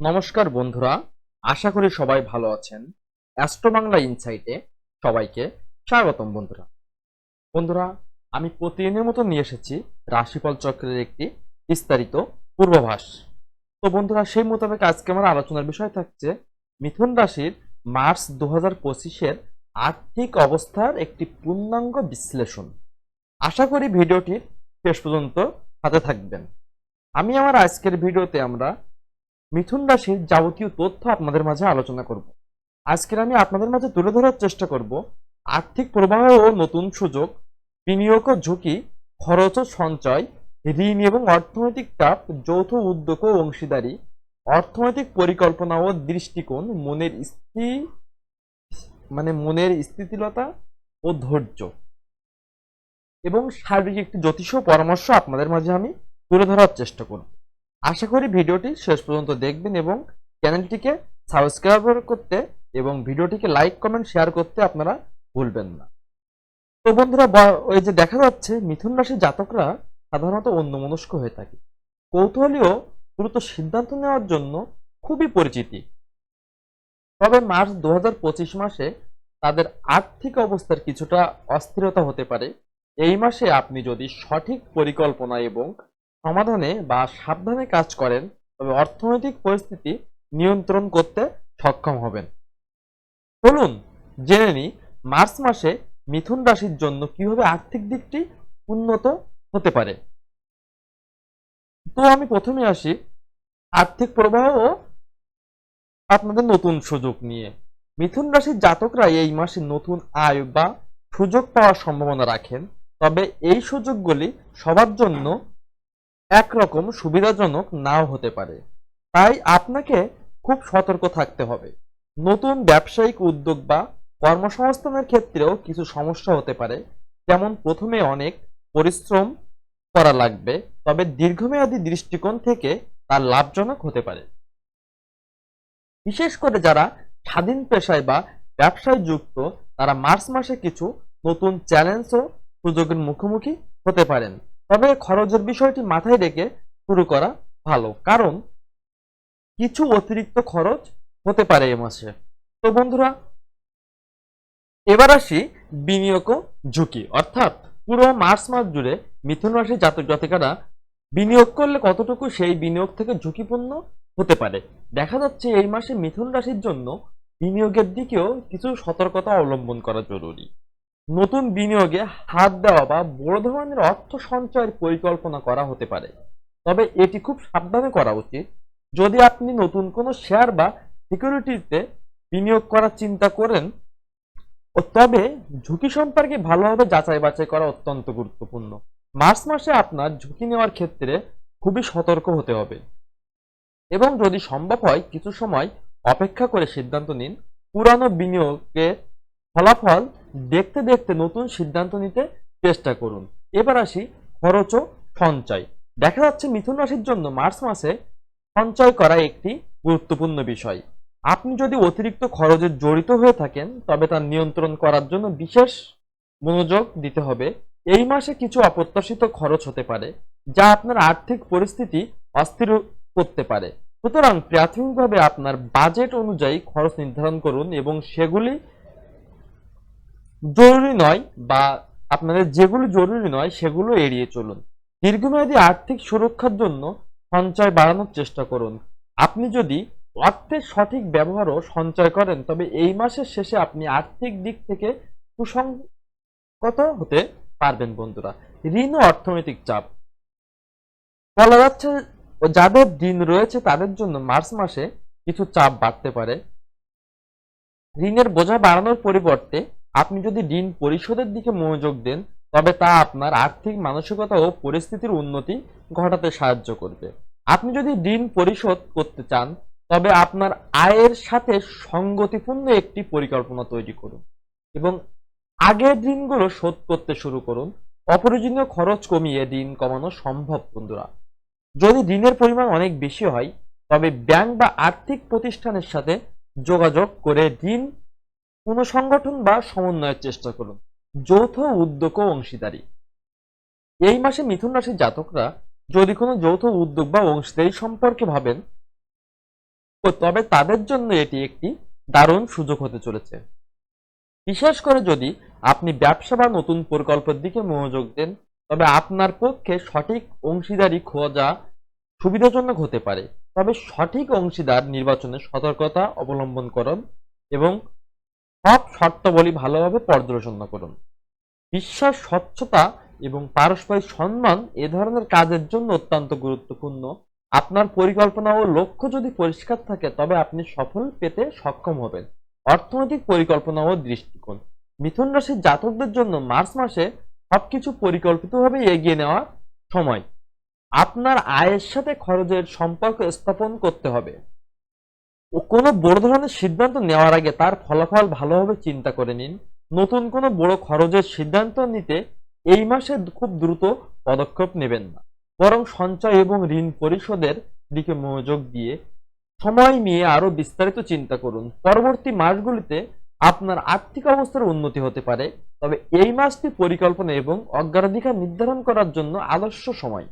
নমস্কার বন্ধুরা, আশা করি সবাই ভালো আছেন। অ্যাস্ট্রো বাংলা ইনসাইটে সবাইকে স্বাগতম বন্ধুরা। বন্ধুরা, আমি প্রতিদিনের মতো নিয়ে এসেছি রাশিফল চক্রের একটি বিস্তারিত পূর্বাভাস। তো বন্ধুরা, সেই মোতাবেক আজকে আমার আলোচনার বিষয় থাকছে, মিথুন রাশির মার্চ দু হাজার পঁচিশের আর্থিক অবস্থার একটি পূর্ণাঙ্গ বিশ্লেষণ। আশা করি ভিডিওটির শেষ পর্যন্ত হাতে থাকবেন। আমি আমার আজকের ভিডিওতে আমরা মিথুন রাশির যাবতীয় তথ্য আপনাদের মাঝে আলোচনা করব। আজকের আমি আপনাদের মাঝে তুলে ধরার চেষ্টা করব আর্থিক প্রবাহ ও নতুন সুযোগ, বিনিয়োগ ও ঝুঁকি, খরচ ও সঞ্চয়, ঋণ এবং অর্থনৈতিক চাপ, যৌথ উদ্যোগ ও অংশীদারি, অর্থনৈতিক পরিকল্পনা ও দৃষ্টিকোণ, মনের স্থিতি মানে মনের স্থিতিলতা ও ধৈর্য। এবং সার্বিক একটি জ্যোতিষ পরামর্শ আপনাদের মাঝে আমি তুলে ধরার চেষ্টা করব। আশা করি ভিডিওটি শেষ পর্যন্ত দেখবেন এবং চ্যানেলটিকে সাবস্ক্রাইব করতে এবং ভিডিওটিকে লাইক, কমেন্ট, শেয়ার করতে আপনারা ভুলবেন না। তো বন্ধুরা ওই যে দেখা যাচ্ছে, মিথুন রাশির জাতকরা সাধারণত অন্যমনস্ক হয়ে থাকে। কৌতূহলীয় দ্রুত সিদ্ধান্ত নেওয়ার জন্য খুবই পরিচিতি। তবে মার্চ দু হাজার পঁচিশ মাসে তাদের আর্থিক অবস্থার কিছুটা অস্থিরতা হতে পারে। এই মাসে আপনি যদি সঠিক পরিকল্পনা এবং সমাধানে বা সাবধানে কাজ করেন, তবে অর্থনৈতিক পরিস্থিতি নিয়ন্ত্রণ করতে সক্ষম হবেন। চলুন জেনে নিই মার্চ মাসে মিথুন রাশির জন্য কীভাবে আর্থিক দিকটি উন্নত হতে পারে। তো আমি প্রথমে আসি আর্থিক প্রবাহ ও আপনাদের নতুন সুযোগ নিয়ে। মিথুন রাশির জাতকরা এই মাসে নতুন আয় বা সুযোগ পাওয়ার সম্ভাবনা রাখেন, তবে এই সুযোগগুলি সবার জন্য একরকম সুবিধাজনক নাও হতে পারে। তাই আপনাকে খুব সতর্ক থাকতে হবে। নতুন ব্যবসায়িক উদ্যোগ বা কর্মসংস্থানের ক্ষেত্রেও কিছু সমস্যা হতে পারে। যেমন প্রথমে অনেক পরিশ্রম করা লাগবে, তবে দীর্ঘমেয়াদী দৃষ্টিকোণ থেকে তা লাভজনক হতে পারে। বিশেষ করে যারা স্বাধীন পেশায় বা ব্যবসায় যুক্ত, তারা মার্চ মাসে কিছু নতুন চ্যালেঞ্জ ও সুযোগের মুখোমুখি হতে পারেন। তবে খরচের বিষয়টি মাথায় রেখে শুরু করা ভালো, কারণ কিছু অতিরিক্ত খরচ হতে পারে এ মাসে। তো বন্ধুরা, এবার আসি বিনিয়োগ ঝুঁকি। অর্থাৎ পুরো মার্চ মাস জুড়ে মিথুন রাশির জাতক জাতিকারা বিনিয়োগ করলে কতটুকু সেই বিনিয়োগ থেকে ঝুঁকিপূর্ণ হতে পারে? দেখা যাচ্ছে এই মাসে মিথুন রাশির জন্য বিনিয়োগের দিকেও কিছু সতর্কতা অবলম্বন করা জরুরি। নতুন বিনিয়োগে হাত দেওয়া বা বড় ধরনের অর্থ সঞ্চয়ের পরিকল্পনা করা হতে পারে। তবে এটি খুব সাবধানে করা উচিত। যদি আপনি নতুন কোনো শেয়ার বা সিকিউরিটিতে বিনিয়োগ করার চিন্তা করেন, তবে ঝুঁকি সম্পর্কে ভালোভাবে যাচাই বাছাই করা অত্যন্ত গুরুত্বপূর্ণ। মার্চ মাসে আপনার ঝুঁকি নেওয়ার ক্ষেত্রে খুবই সতর্ক হতে হবে। এবং যদি সম্ভব হয়, কিছু সময় অপেক্ষা করে সিদ্ধান্ত নিন। পুরানো বিনিয়োগের ফলাফল দেখতে দেখতে নতুন সিদ্ধান্ত নিতে চেষ্টা করুন। এবার আসি খরচ ও সঞ্চয়। দেখা যাচ্ছে মিথুন রাশির জন্য মার্চ মাসে সঞ্চয় করা একটি গুরুত্বপূর্ণ বিষয়। আপনি যদি অতিরিক্ত খরচে জড়িত হয়ে থাকেন, তবে তা নিয়ন্ত্রণ করার জন্য বিশেষ মনোযোগ দিতে হবে। এই মাসে কিছু অপ্রত্যাশিত খরচ হতে পারে, যা আপনার আর্থিক পরিস্থিতি অস্থির করতে পারে। সুতরাং প্রাথমিকভাবে আপনার বাজেট অনুযায়ী খরচ নির্ধারণ করুন এবং সেগুলি জরুরি নয় বা আপনাদের যেগুলো জরুরি নয় সেগুলো এড়িয়ে চলুন। দীর্ঘমেয়াদী আর্থিক সুরক্ষার জন্য সঞ্চয় বাড়ানোর চেষ্টা করুন। আপনি যদি অর্থের সঠিক ব্যবহার ও সঞ্চয় করেন, তবে এই মাসের শেষে আপনি আর্থিক দিক থেকে সুসংগত হতে পারবেন বন্ধুরা। ঋণ ও অর্থনৈতিক চাপ। বলা যাচ্ছে যাদের দিন রয়েছে, তাদের জন্য মার্চ মাসে কিছু চাপ বাড়তে পারে। ঋণের বোঝা বাড়ানোর পরিবর্তে আপনি যদি ঋণ পরিশোধের দিকে মনোযোগ দেন, তবে তা আপনার আর্থিক, মানসিকতা ও পরিস্থিতির উন্নতি ঘটাতে সাহায্য করবে। আপনি যদি ঋণ পরিশোধ করতে চান, তবে আপনার আয়ের সাথে সঙ্গতিপূর্ণ একটি পরিকল্পনা তৈরি করুন এবং আগের ঋণগুলো শোধ করতে শুরু করুন। অপ্রয়োজনীয় খরচ কমিয়ে ঋণ কমানো সম্ভব, বন্ধুরা। যদি ঋণের পরিমাণ অনেক বেশি হয়, তবে ব্যাংক বা আর্থিক প্রতিষ্ঠানের সাথে যোগাযোগ করে ঋণ পুনঃসংগঠন বা সমন্বয়ের চেষ্টা করুন। যৌথ উদ্যোগ ও অংশীদারি। এই মাসে মিথুন রাশির জাতকরা যদি কোনো যৌথ উদ্যোগ বা অংশীদারি সম্পর্কে ভাবেন তবে তাদের জন্য এটি একটি দারুণ সুযোগ হতে চলেছে। বিশেষ করে যদি আপনি ব্যবসা বা নতুন প্রকল্পের দিকে মনোযোগ দেন, তবে আপনার পক্ষে সঠিক অংশীদারি খোঁজা সুবিধাজনক হতে পারে। তবে সঠিক অংশীদার নির্বাচনে সতর্কতা অবলম্বন করুন এবং সব শর্তাবলী ভালোভাবে পর্যালোচনা করুন। বিশ্বাস, স্বচ্ছতা এবং পারস্পরিক সম্মান এ ধরনের কাজের জন্য অত্যন্ত গুরুত্বপূর্ণ। আপনার পরিকল্পনা ও লক্ষ্য যদি পরিষ্কার থাকে, তবে আপনি সফল পেতে সক্ষম হবেন। অর্থনৈতিক পরিকল্পনা ও দৃষ্টিকোণ। মিথুন রাশির জাতকদের জন্য মার্চ মাসে সবকিছু পরিকল্পিতভাবে এগিয়ে নেওয়া সময়। আপনার আয়ের সাথে খরচের সম্পর্ক স্থাপন করতে হবে। কোনো বড় ধরনের সিদ্ধান্ত নেওয়ার আগে তার ফলাফল ভালোভাবে চিন্তা করে নিন। নতুন কোনো বড় খরচের সিদ্ধান্ত নিতে এই মাসে খুব দ্রুত পদক্ষেপ নেবেন না। বরং সঞ্চয় এবং ঋণ পরিশোধের দিকে মনোযোগ দিয়ে সময় নিয়ে আরও বিস্তারিত চিন্তা করুন। পরবর্তী মাসগুলিতে আপনার আর্থিক অবস্থার উন্নতি হতে পারে, তবে এই মাসটি পরিকল্পনা এবং অগ্রাধিকার নির্ধারণ করার জন্য আদর্শ সময়।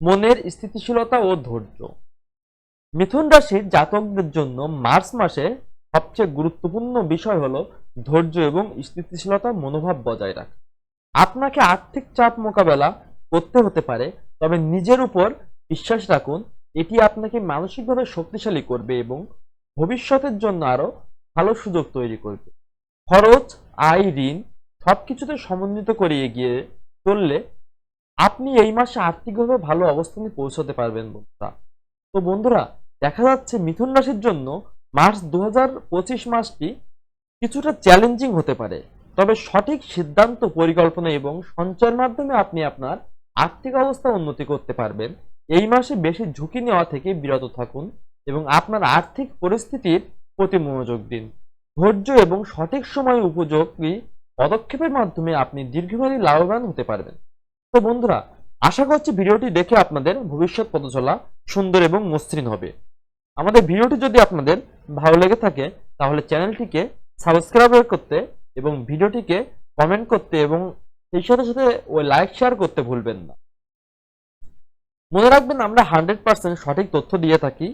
মনের স্থিতিশীলতা ও ধৈর্য। মিথুন রাশির জাতকদের জন্য মার্চ মাসে সবচেয়ে গুরুত্বপূর্ণ বিষয় হলো ধৈর্য এবং স্থিতিশীলতার মনোভাব বজায় রাখা। আপনাকে আর্থিক চাপ মোকাবেলা করতে হতে পারে, তবে নিজের উপর বিশ্বাস রাখুন, এটি আপনাকে মানসিকভাবে শক্তিশালী করবে এবং ভবিষ্যতের জন্য আরও ভালো সুযোগ তৈরি করবে। খরচ, আয়, ঋণ সবকিছুতে সমন্বিত করে এগিয়ে চললে আপনি এই মাসে আর্থিকভাবে ভালো অবস্থানে পৌঁছাতে পারবেন বন্ধুরা। তো বন্ধুরা দেখা যাচ্ছে মিথুন রাশির জন্য মার্চ দু হাজার পঁচিশ মাসটি কিছুটা চ্যালেঞ্জিং হতে পারে। তবে সঠিক সিদ্ধান্ত, পরিকল্পনা এবং সঞ্চয়ের মাধ্যমে আপনি আপনার আর্থিক অবস্থা উন্নতি করতে পারবেন। এই মাসে বেশি ঝুঁকি নেওয়া থেকে বিরত থাকুন এবং আপনার আর্থিক পরিস্থিতির প্রতি মনোযোগ দিন। ধৈর্য এবং সঠিক সময় উপযোগী পদক্ষেপের মাধ্যমে আপনি দীর্ঘমেয়াদী লাভবান হতে পারবেন। তো বন্ধুরা, আশা করছি ভিডিওটি দেখে আপনাদের ভবিষ্যৎ পথচলা সুন্দর এবং মসৃণ হবে। আমাদের ভিডিওটি যদি আপনাদের ভালো লেগে থাকে, তাহলে চ্যানেলটিকে সাবস্ক্রাইব করতে এবং ভিডিওটিকে কমেন্ট করতে এবং সেই সাথে সাথে ওই লাইক, শেয়ার করতে ভুলবেন না। মনে রাখবেন, আমরা হান্ড্রেড পার্সেন্ট সঠিক তথ্য দিয়ে থাকি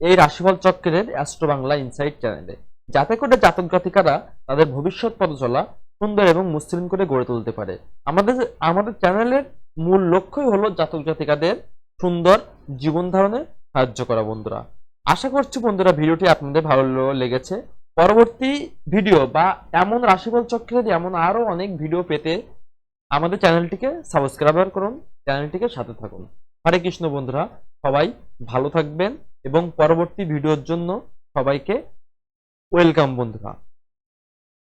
এই রাশিফল চক্রের অ্যাস্ট্রো বাংলা ইনসাইট চ্যানেলে। যাতে করে জাতক জাতিকারা তাদের ভবিষ্যৎ পথ চলা সুন্দর এবং মসৃণ করে গড়ে তুলতে পারে। আমাদের আমাদের চ্যানেলের মূল লক্ষ্যই হলো জাতক জাতিকাদের সুন্দর জীবন ধারণে সাহায্য করা বন্ধুরা। আশা করছি বন্ধুরা ভিডিওটি আপনাদের ভালো লেগেছে। পরবর্তী ভিডিও বা এমন রাশিফল চক্রের এমন আরও অনেক ভিডিও পেতে আমাদের চ্যানেলটিকে সাবস্ক্রাইবার করুন, চ্যানেলটিকে সাথে থাকুন। হরে কৃষ্ণ বন্ধুরা, সবাই ভালো থাকবেন এবং পরবর্তী ভিডিওর জন্য সবাইকে ওয়েলকাম বন্ধুরা।